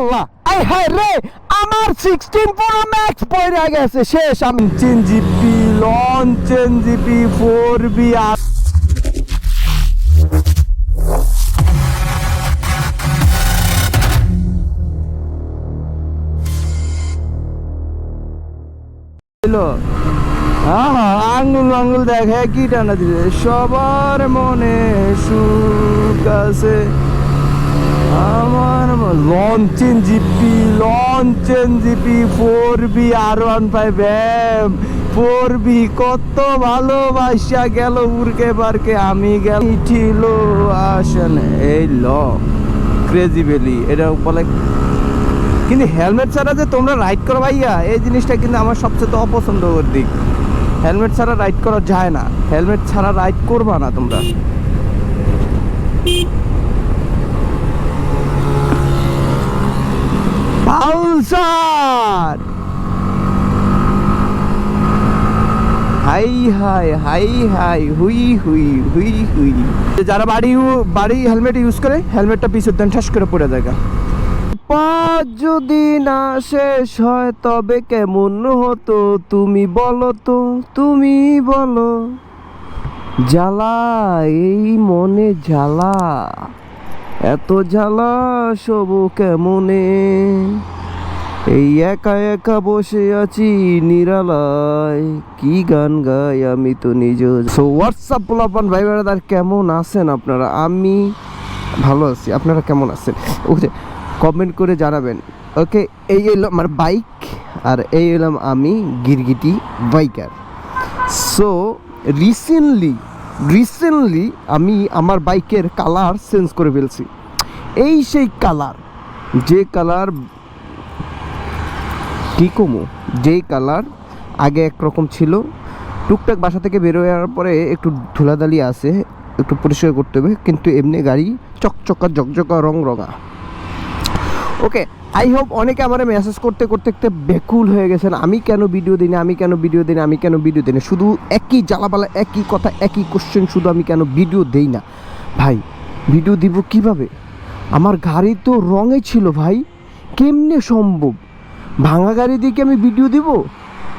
আল্লাহ। I হায় রে আমার sixteen pro max পড়ে গেছে শেষ আমি। চেন জিপি লন চেন জিপি ফোর বি আর আহা আঙ্গুল আঙ্গুল দেখে কি টানা দিলে সবার মনে সুখ আছে। লঞ্চেন জিপি লঞ্চেন GP four B R one five M four B কত ভালোবাসা গেল উড়কে পারকে আমি গেল ছিল আসেন এই ল ক্রেজি বেলি এটা বলে কিন্তু হেলমেট ছাড়া যে তোমরা রাইড করো ভাইয়া, এই জিনিসটা কিন্তু আমার সবচেয়ে অপছন্দর দিক। হেলমেট ছাড়া রাইড করা যায় না। হেলমেট ছাড়া রাইড করবা না তোমরা। পালসার হাই হাই হাই হাই, হুই হুই হুই হুই। যারা বাড়ি বাড়ি হেলমেট ইউজ করে, হেলমেটটা পিছুর দেন, ঠাস করে পড়ে যায় পাঁচ যদি না শেষ হয়, তবে কেমন হতো? তুমি বলো তো, তুমি বলো। জ্বালা, এই মনে জ্বালা। এত জ্বালা, সব কেমনে? এই একা একা বসে আছি নিরালায়। কি গান গাই আমি তো নিজ সো হোয়াটসঅ্যাপ পোলাপান ভাই বেড়াদার কেমন আছেন আপনারা? আমি ভালো আছি। আপনারা কেমন আছেন? ওকে কমেন্ট করে জানাবেন। ওকে, এই এলো আমার বাইক আর এই এলাম আমি গিরগিটি বাইকার সো রিসেন্টলি রিসেন্টলি আমি আমার বাইকের কালার চেঞ্জ করে ফেলছি। এই সেই কালার যে কালার কি কমু? যেই কালার, আগে একরকম ছিল। টুকটাক বাসা থেকে বেরোয়ার পরে একটু ধুলাদালি আছে, একটু পরিষ্কার করতে হবে, কিন্তু এমনি গাড়ি চকচকা জকজকা রং রঙা। ওকে, আই হোপ অনেকে আমার মেসেজ করতে করতে করতে বেকুল হয়ে গেছেন। আমি কেন ভিডিও দিই আমি কেন ভিডিও দিই আমি কেন ভিডিও দিই শুধু একই জ্বালাপালা একই কথা, একই কোশ্চেন শুধু আমি কেন ভিডিও দেই না? ভাই ভিডিও দিব কীভাবে? আমার গাড়ি তো রঙে ছিল ভাই, কেমনে সম্ভব? ভাঙা গাড়ি দিয়ে কি আমি ভিডিও দিব?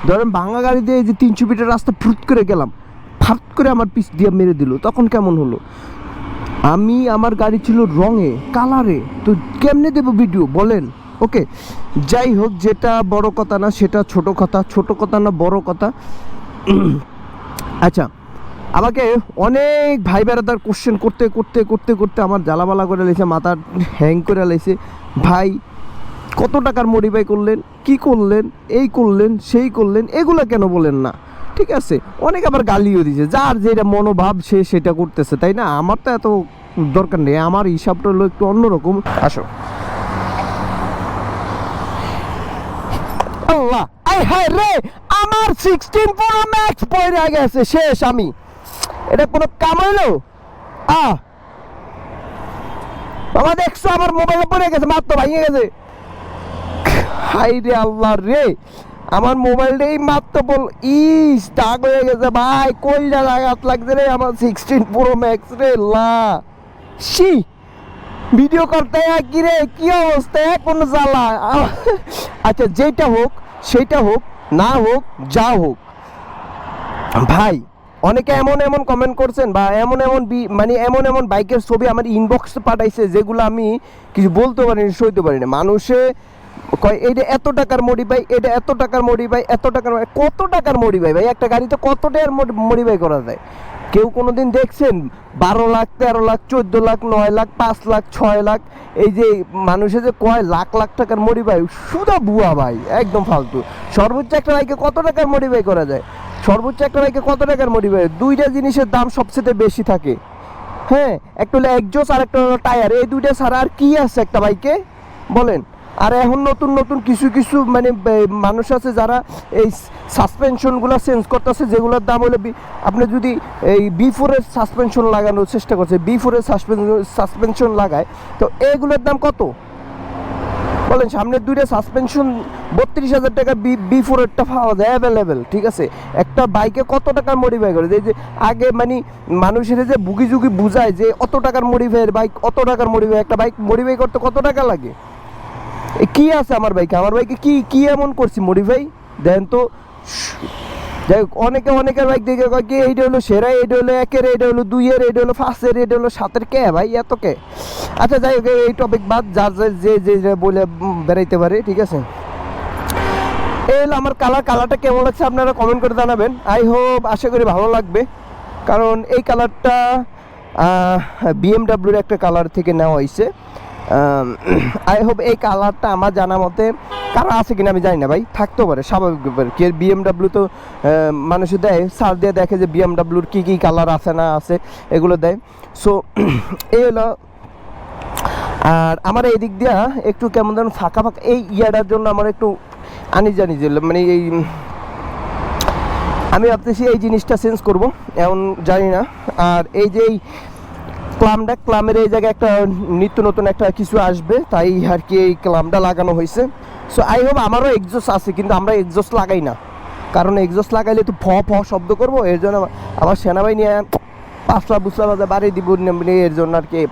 ধরেন ভাঙা গাড়ি দিয়ে যে তিনশো মিটার রাস্তা ফুট করে গেলাম, ফাট করে আমার পিস দিয়ে মেরে দিল, তখন কেমন হলো? আমি, আমার গাড়ি ছিল রঙে, কালারে, তো কেমনে দেবো ভিডিও বলেন। ওকে, যাই হোক, যেটা বড় কথা না, সেটা ছোট কথা ছোট কথা না, বড় কথা। আচ্ছা আমাকে অনেক ভাই বেড়াদার কোশ্চেন করতে করতে করতে করতে আমার জ্বালাবালা করে লেছে, মাথা হ্যাং করে লেছে। ভাই কত টাকার মডিফাই করলেন কি করলেন এই করলেন সেই করলেন এগুলো কেন বলেন না? ঠিক আছে? অনেক আবার গালিও দিছে। যার যেটা মনোভাব সে সেটা করতেছে তাই না? আমার তো এত দরকার নেই। আমার হিসাবটা হলো একটু অন্যরকম। আসো। আল্লাহ! আই হায় রে! আমার সিক্সটিন প্রো ম্যাক্স পড়ে গেছে শেষ আমি। এটা কোনো কাম হইল? আ বাবা দেখছ আমার মোবাইলে পড়ে গেছে মাত্র ভাঙে গেছে। হাই রে আল্লাহ রে। আমার মোবাইলটা এই মাত্র বল ইস, দাগ হয়ে গেছে ভাই কইলা লাগাত লাগছে রে আমার সিক্সটিন প্রো ম্যাক্স রে, লা। সি ভিডিও করতে কি রে, কি অবস্থা কোন জ্বালা। আচ্ছা যেটা হোক, সেটা হোক, না হোক, যা হোক। ভাই, অনেকে এমন এমন কমেন্ট করছেন বা এমন এমন বি- মানে এমন এমন বাইকের ছবি আমার ইনবক্সে পাঠাইছে যেগুলো আমি কিছু বলতে পারিনি, সইতে পারিনি। মানুষে কয় এটা এত টাকার মডিফাই এটা এত টাকার মডিফাই এত টাকার কত টাকার মডিফাই ভাই একটা গাড়িতে কত টাকার মডিফাই করা যায়? কেউ কোনোদিন দেখছেন? বারো লাখ, তেরো লাখ, চোদ্দ লাখ, নয় লাখ, পাঁচ লাখ, ছয় লাখ, এই যে মানুষে যে কয় লাখ লাখ টাকার মডিফাই সুদা বুয়া ভাই, একদম ফালতু। সর্বোচ্চ একটা বাইকে কত টাকার মডিফাই করা যায়? সর্বোচ্চ একটা বাইকে কত টাকার মডিফাই দুইটা জিনিসের দাম সবচেয়ে বেশি থাকে। হ্যাঁ একটা হলো একজোস আর একটা হলো টায়ার। এই দুইটা ছাড়া আর কি আছে একটা বাইকে বলেন। আর এখন নতুন নতুন কিছু কিছু মানে মানুষ আছে যারা এই সাসপেনশনগুলো চেঞ্জ করতেছে, যেগুলোর দাম হলো আপনি যদি এই বি ফোরের সাসপেনশন লাগানোর চেষ্টা করছে বি ফোরের সাসপেনশন লাগায়, তো এগুলোর দাম কত? বলেন সামনের দুইটা সাসপেনশন বত্রিশ হাজার টাকা বি বি ফোরেরটা পাওয়া যায় অ্যাভেলেবেল ঠিক আছে? একটা বাইকে কত টাকার মডিফাই করে? যে আগে মানে মানুষের যে বুগি বুঝায় যে, অত টাকার মডিফাই বাইক অত টাকার মডিফাই একটা বাইক মডিফাই করতে কত টাকা লাগে? কি আছে আমার বাইকে আমার বাইকে কি কি এমন করছি মডিফাই দেন তো যাই হোক অনেকে অনেকের বাইক দেখে কয় কি এইটা হলো সেরা এইটা হলো একের এইটা হলো দুইয়ের এইটা হলো ফার্স্টের এইটা হলো সাতের কে ভাই এত কে? আচ্ছা যাই হোক এই টপিক বাদ যার যে যে বলে উম, বেরাইতে পারে ঠিক আছে? এই হলো আমার কালার কালারটা কেমন লাগছে আপনারা কমেন্ট করে জানাবেন। আই হোপ আশা করি ভালো লাগবে। কারণ এই কালারটা বিএমডাব্লিউর একটা কালার থেকে নেওয়া হয়েছে। আই হোপ এই কালারটা আমার জানা মতে কারও আছে কিনা আমি জানি না ভাই, থাকতেও পারে, স্বাভাবিক ব্যাপার। কি বিএমডাব্লিউ তো মানুষে দেয় সার দিয়ে দেখে যে বিএমডাব্লিউর কী কী কালার আছে না আছে, এগুলো দেয়। সো এই হলো, আর আমার এই দিক দিয়া একটু কেমন যেন ফাঁকা ফাঁকা, এই ইয়াটার জন্য আমার একটু আনি জানি যে মানে এই, আমি ভাবতেছি এই জিনিসটা চেঞ্জ করব এমন জানি না। আর এই যে এই ক্লামটা, ক্লামের এই জায়গায় একটা নিত্য নতুন একটা কিছু আসবে, তাই আর কি এই ক্লামটা লাগানো হয়েছে। সো আই হোপ আমারও এক্সজস্ট আছে, কিন্তু আমরা এক্সজস্ট লাগাই না। কারণ এক্সজস্ট লাগাইলে তো ফ ফ শব্দ করব, এর জন্য আমার- সেনাবাহিনী পাঁচটা বুসলা বাজে বাড়ি দিব মানে এর জন্য আর কি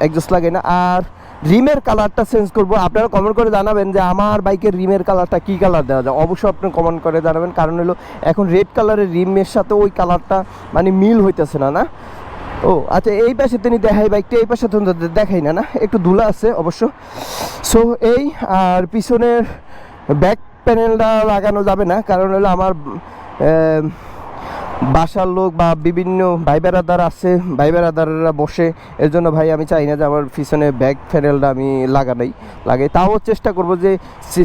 এক্সজস্ট লাগাই না। আর রিমের কালারটা চেঞ্জ করব, আপনারা কমেন্ট করে জানাবেন যে আমার বাইকের রিমের কালারটা কী কালার দেওয়া যায়। অবশ্যই আপনি কমেন্ট করে জানাবেন, কারণ হলো এখন রেড কালারের রিমের সাথে ওই কালারটা মানে মিল হইতেছে না না? ও আচ্ছা এই পাশে তিনি দেখাই বাইকটা এই পাশে তো দেখাই না না? একটু ধুলা আছে অবশ্য। সো এই আর পিছনের ব্যাক প্যানেলটা লাগানো যাবে না, কারণ হলো আমার বাসার লোক বা বিভিন্ন ভাই বেড়াদার আছে, ভাই বেড়াদাররা বসে। এর জন্য ভাই আমি চাই না যে আমার পিছনে ব্যাগ প্যানেলটা আমি লাগানোই। লাগাই তাও চেষ্টা করব যে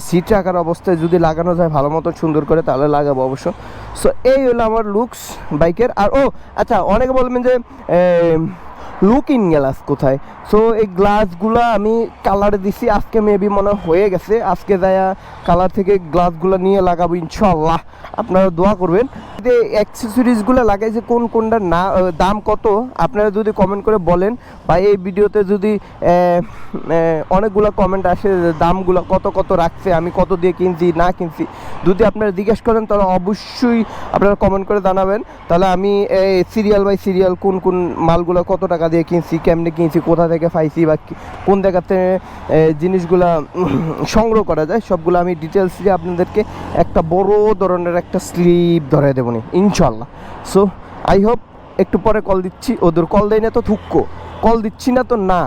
সিট রাখার অবস্থায় যদি লাগানো যায় ভালো মতো সুন্দর করে, তাহলে লাগাবো অবশ্য। সো এই হলো আমার লুকস বাইকের। আর, ও আচ্ছা অনেকে বলবেন যে লুক ইন গ্লাস কোথায়? সো এই গ্লাসগুলো আমি কালারে দিছি, আজকে মেবি মনে হয়ে গেছে। আজকে যায়া কালার থেকে গ্লাসগুলো নিয়ে লাগাবো ইনশাল্লাহ আপনারা দোয়া করবেন। যে অ্যাক্সেসরিজগুলো লাগাইছে কোন কোনটা না দাম কত আপনারা যদি কমেন্ট করে বলেন। বা এই ভিডিওতে যদি অনেকগুলো কমেন্ট আসে দামগুলো কত কত রাখছে আমি কত দিয়ে কিনছি না কিনছি। যদি আপনারা জিজ্ঞেস করেন তাহলে অবশ্যই আপনারা কমেন্ট করে জানাবেন। তাহলে আমি সিরিয়াল বাই সিরিয়াল কোন কোন মালগুলো কত টাকা দিয়ে কিনছি কেমনে কিনছি কোথা থেকে পাইছি বা কোন আহ, জিনিসগুলা সংগ্রহ করা যায় সবগুলো আমি ডিটেলস দিয়ে আপনাদেরকে একটা বড় ধরনের একটা স্লিপ ধরে দেবো। নি ইনশাল্লাহ সো আই হোপ একটু পরে কল দিচ্ছি, ওদের কল দেয় না তো থুক্কো। কল দিচ্ছি না তো না।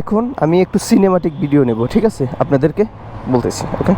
এখন আমি একটু সিনেমাটিক ভিডিও নেব, ঠিক আছে? আপনাদেরকে বলতেছি ওকে